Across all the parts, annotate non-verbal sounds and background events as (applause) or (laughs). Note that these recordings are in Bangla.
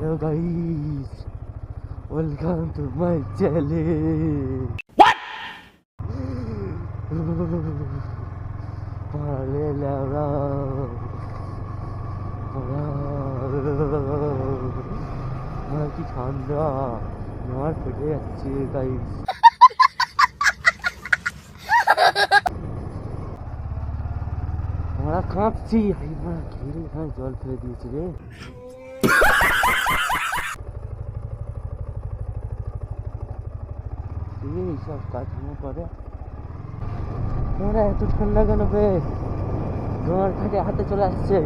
Hello guys welcome to my channel পারলে লেওরা আমার কি ঠান্ডা আমার ফেটে যাচ্ছে গাইস আমরা কাঁপছি আমরা ঘিরে এখানে জল ফেলে দিয়েছি রে এইসব কারখানা করে তোমরা এত ঠান্ডা কেন বে তোমার থেকে হাতে চলে আসছে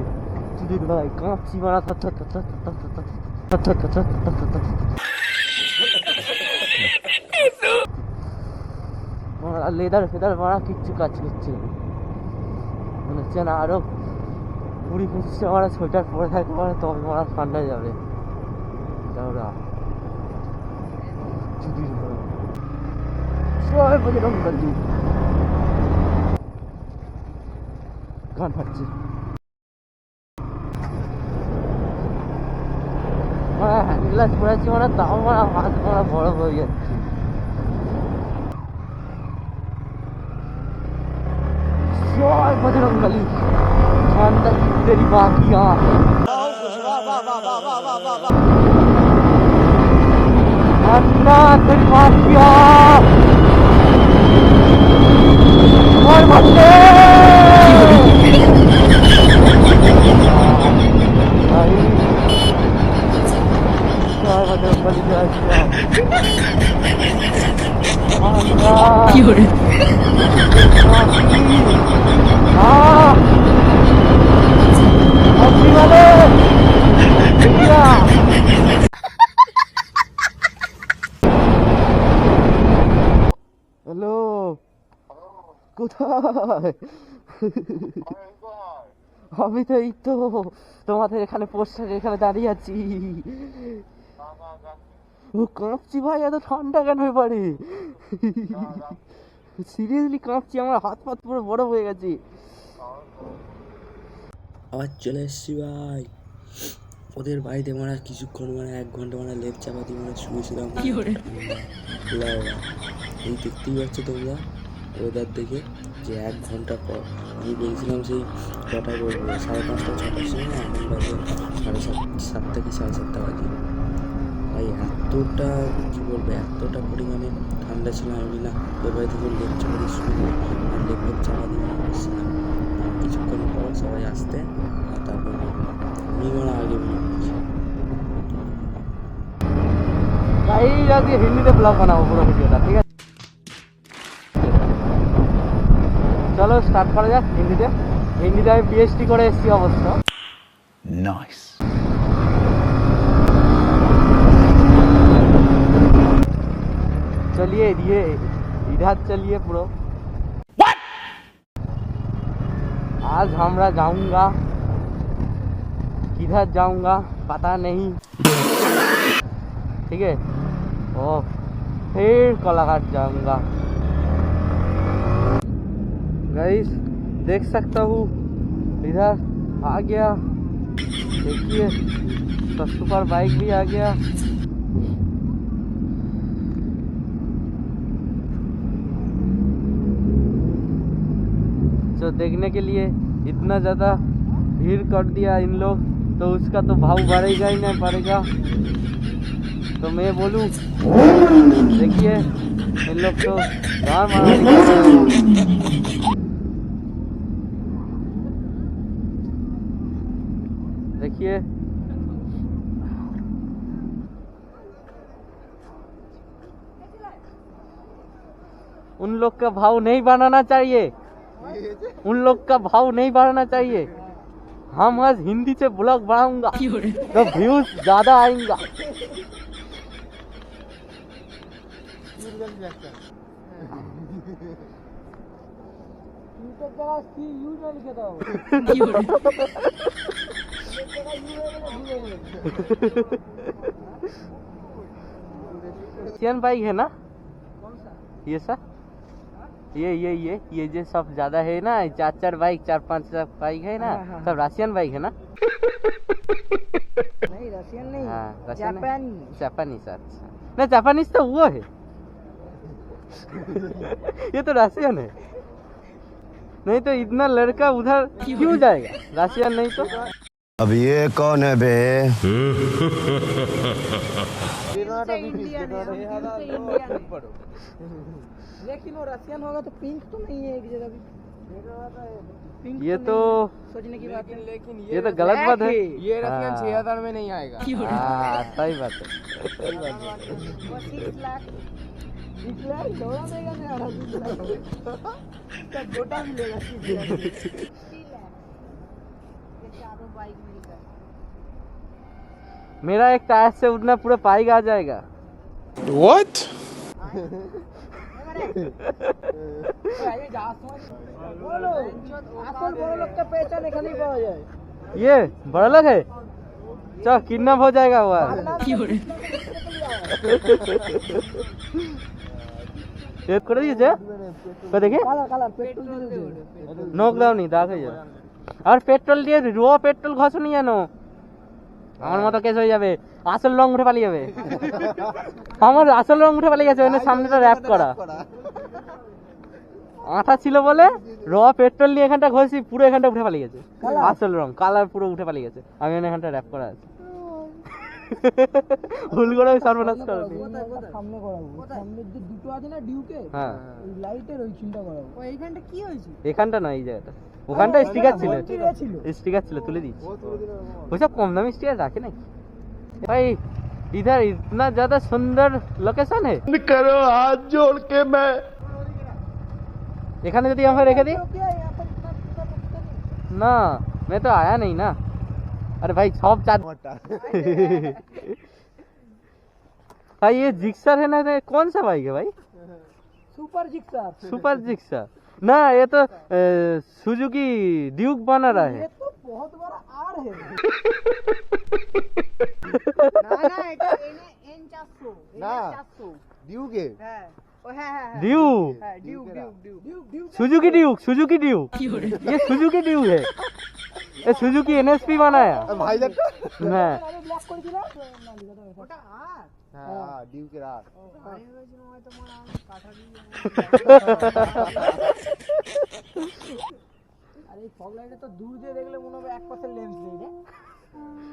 চুদির ভাই কাঁপছি মারা লেদার ফেদার মারা কিচ্ছু কাজ করছে মনে হচ্ছে না আরও কুড়ি পঁচিশটা মারা সোয়েটার পরে থাকবে তবে মারা ঠান্ডা যাবে Dobra. সবাই বলে রং গান্ধী গান ফাটছে গ্লাস পড়াচ্ছি মানে তাও আমার হাত মারা বড় হয়ে যাচ্ছে সবাই বজরং গালি ঠান্ডা কি তেরি বাকি আ Andate mafia! Vai Matteo! Chiure. Ah! Arrivale! কোথায়? আমি তো এই তো তোমাদের এখানে পোস্টার এখানে দাঁড়িয়ে আছি। ও কাঁপছি ভাই এত ঠান্ডা কেন হয়ে পারে সিরিয়াসলি কাঁপছি আমার হাত পাত পুরো বড় হয়ে গেছে। আবার চলে এসছি ভাই। ওদের বাড়িতে মানে কিছুক্ষণ মানে এক ঘণ্টা মানে লেপ চাপা দিয়ে মানে শুয়েছিলাম। এই দেখতেই পাচ্ছ তোমরা। ওয়েদার দেখে যে এক ঘণ্টা পর। আমি দেখছিলাম সেই কটা বলব সাড়ে পাঁচটা ছটার সময় এখন বাজে সাড়ে সাত সাত থেকে সাড়ে সাতটা বাজে। ভাই, এতটা কী বলব, এতটা পরিমাণে ঠান্ডা ছিল, আমি না এবারে থেকে লেপ চাপা শুরু আর লেপের চাপা দিয়ে বসছিলাম। কিছুক্ষণ পর সবাই আসতে আর তারপর মিমারা আগে হিন্দিতে ব্লগ বানাবো পুরো ভিডিওটা, ঠিক আছে? চলো স্টার্ট করা যাক হিন্দিতে হিন্দিতে আমি পিএইচডি করে এসেছি অবশ্য Nice. चलिए ये इधर चलिए प्रो आज हमरा जाऊंगा किधर जाऊंगा पता नहीं ठीक है ओ फिर कोलाघाट जाऊंगा गाइस देख सकता हूँ। इधर आ गया। देखिए तो सुपर बाइक भी आ गया। जो देखने के लिए इतना ज़्यादा भीड़ कर दिया इन लोग तो उसका तो भाव बढ़ेगा ही नहीं पड़ेगा तो मैं बोलूँ, देखिए, इन लोग तो गाँव मारा निकाल रहे हैं। देखिए। उन लोग का भाव नहीं बनाना चाहिए। उन लोग का भाव नहीं बढ़ाना चाहिए। हम आज हिंदी से ब्लॉग बढ़ाऊँगा तो व्यूज़ ज़्यादा आएँगा। (laughs) सियन बाइक है ना? ये सर ये ये ये ये जो सब ज़्यादा है ना चार चार बाइक चार पाँच सब बाइक है ना हाँ, हाँ। सब रशियन बाइक है ना? नहीं रशियन नहीं हाँ रशियन जापानी। जापानी अच्छा, अच्छा। सर ना जापानीज तो वो है। ये तो रशियन है। नहीं तो इतना लड़का उधर क्यों जाएगा? रशियन नहीं तो? अब ये कौन है बे? लेकिन वो रशियन होगा तो पिंक तो नहीं है एक जगह भी। ये तो सोचने की बात है। लेकिन ये तो गलत बात है। ये रशियन छह हज़ार में नहीं आएगा। हाँ सही बात है। वो सिक्स (laughs) मेरा एक टायर से उठना पूरा पाइक आ जाएगा বলো আসল বড় লোকটা পেছন এখানেই পাওয়া যায় ये बड़ा लग है चल किडनैप हो जाएगा वो ये করে দিয়েছে তো দেখি কালার কালার পেট্রোল দিয়ে দিয়েছে নক দাওনি দাগ হয়ে যাবে আর পেট্রোল দিয়ে র পেট্রোল ঘষনি যেন আমার মতো কেস হয়ে যাবে। আসল রং উঠে পালিয়ে যাবে। আমার আসল রং উঠে পালিয়ে গেছে ওই সামনেটা র্যাপ করা। আঠা ছিল বলে র পেট্রোল নিয়ে এখানটা ঘষি পুরো এখানটা উঠে পালিয়ে গেছে। আসল রং কালার পুরো উঠে পালিয়ে গেছে। আমি ওখানে এখানটা র্যাপ করা আছে। ভুল করে আমি সর্বনাশ করেছি সামনে করাবো সামনের যে দুটো আছে না ডিউকে হ্যাঁ ওই লাইটের ওইখানটা করাবো ও এইখানটা কি হয়েছে এখানটা না এই জায়গাটা ওখানটা স্টিকার ছিল ছিল স্টিকার ছিল তুলে দিচ্ছি ওইসব কম দামি স্টিকার রাখে নাকি भाई इधर इतना ज्यादा सुंदर लोकेशन है करो हाथ जोड़ के मैं এখানে যদি আমরা রেখে দিই क्या यहाँ पर इतना इतना रुकता नहीं ना मैं तो आया नहीं ना अरे भाई छॉप चार (laughs) भाई ये जिक्सर है ना कौन सा बाइक है भाई? Super Gixxer. Super Gixxer. ना ये तो सुजुकी ड्यूक बना रहा है। तो बहुत बड़ा आर (laughs) है। ना ना एक एन 400 ना ड्यूक है। Duke Duke Duke Duke Suzuki Duke Suzuki Duke ये सुजुकी ड्यूक है। এ সুজুকি এনএসপি বানায়া। ভাই দেখ। না ব্লক করে দিলাম ওটা আর হ্যাঁ। ডিউকে আর আমি এই ফগ লাইটে তো দূর দিয়ে দেখলে মনে হবে এক পাশে লেন্স নেই রে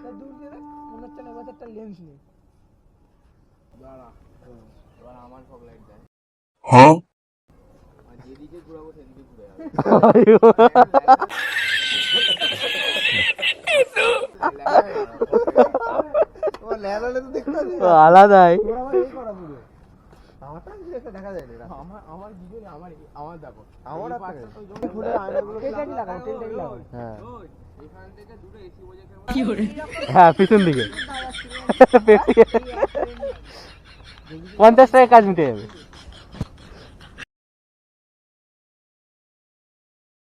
তা দূর দিয়ে দেখ মনে হচ্ছে না একটা লেন্স নেই দাঁড়া এবার আমার ফগ লাইট দেয় হ্যাঁ? যেদিকে ঘুরাবো সেদিকে ঘুরে যাবে লাগাও হ্যাঁ হ্যাঁ পিছন দিকে। (laughs) পঞ্চাশ টাকা কাজ মিটে যাবে।